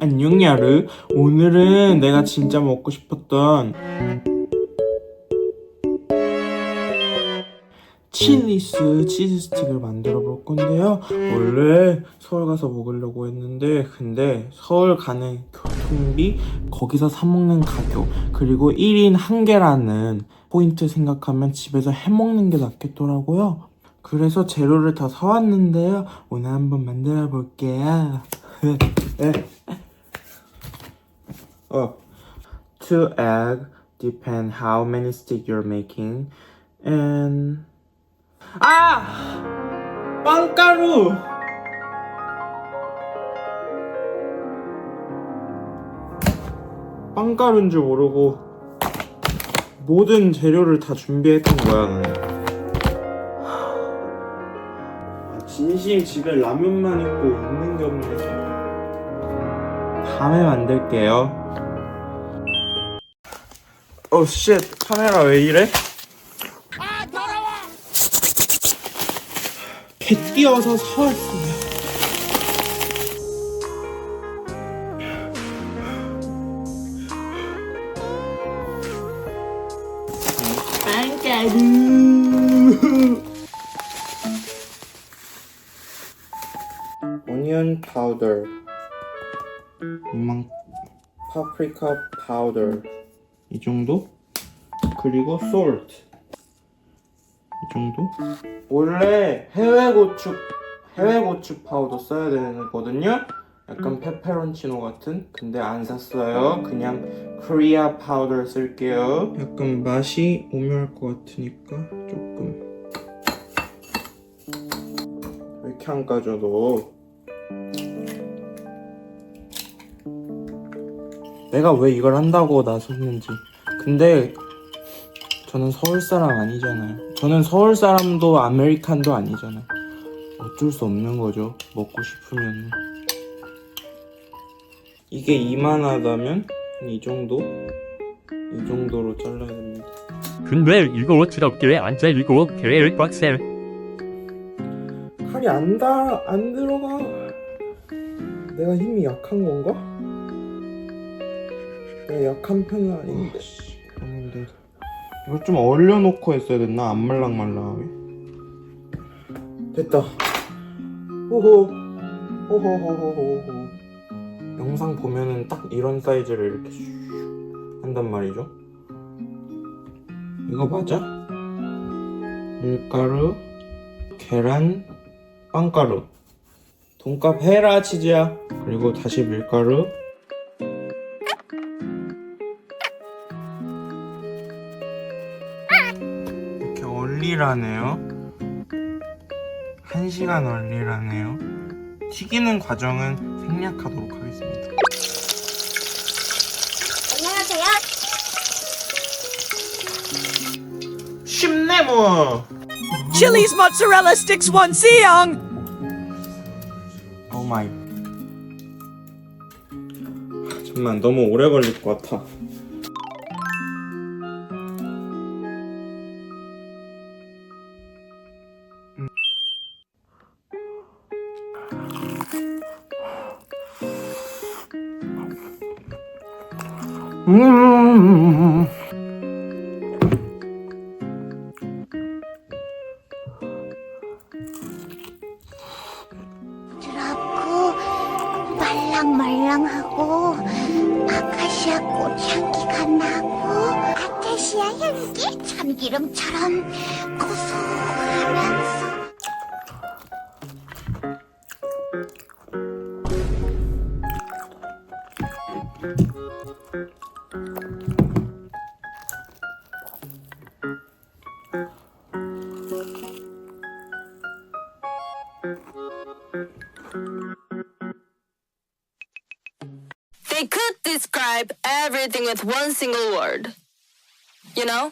안녕 야르 오늘은 내가 진짜 먹고 싶었던 칠리스 치즈 스틱을 만들어 볼 건데요. 원래 서울 가서 먹으려고 했는데 근데 서울 가는 교통비 거기서 사 먹는 가격 그리고 1인 한 개라는 포인트 생각하면 집에서 해 먹는 게 낫겠더라고요. 그래서 재료를 다 사왔는데요. 오늘 한번 만들어 볼게요 어. Two egg depend how many stick you're making and 아! 빵가루! 빵가루인 줄 모르고 모든 재료를 다 준비했던 거야 나는 아, 진심 집에 라면만 있고 있는 게 없네 밤에 만들게요 어, 쉣. 카메라 왜 이래? 아, 더러워! 개 뛰어서 사왔습니다. 빵가루. 오니언 파우더. 이만 파프리카 파우더. 이 정도? 그리고 salt 이 정도? 원래 해외 고추 해외 고추 파우더 써야 되거든요. 약간 페페론치노 같은 근데 안 샀어요. 그냥 코리아 파우더 쓸게요. 약간 맛이 오묘할 것 같으니까 조금 왜 이렇게 안 까져 너? 내가 왜 이걸 한다고 나섰는지. 근데 저는 서울 사람 아니잖아요. 저는 서울 사람도 아메리칸도 아니잖아요. 어쩔 수 없는 거죠. 먹고 싶으면. 이게 이만하다면 이 정도? 이 정도로 잘라야 됩니다. 근데 이거 어떻게 안 잘리고 그래를 꽉세 칼이 안 닿아, 안 들어가. 내가 힘이 약한 건가? 내가 약한 편은 아닌데. 그런데 이걸 좀 얼려놓고 했어야 됐나? 안 말랑말랑하게. 됐다. 호호. 호호호호호호. 영상 보면은 딱 이런 사이즈를 이렇게 슉 한단 말이죠. 이거 맞아? 밀가루, 계란, 빵가루 돈값 해라 치즈야 그리고 다시 밀가루 얼리라네요. 1시간 얼리라네요. 튀기는 과정은 생략하도록 하겠습니다. 안녕하세요. 쉽네 뭐 Chili's mozzarella sticks one siang. 오 마이 잠만 너무 오래 걸릴 것 같아 음. 부드럽고 말랑말랑하고 아카시아 꽃 향기가 나고 아테시아 향기 참기름처럼 고소하면서 They could describe everything with one single word. You know?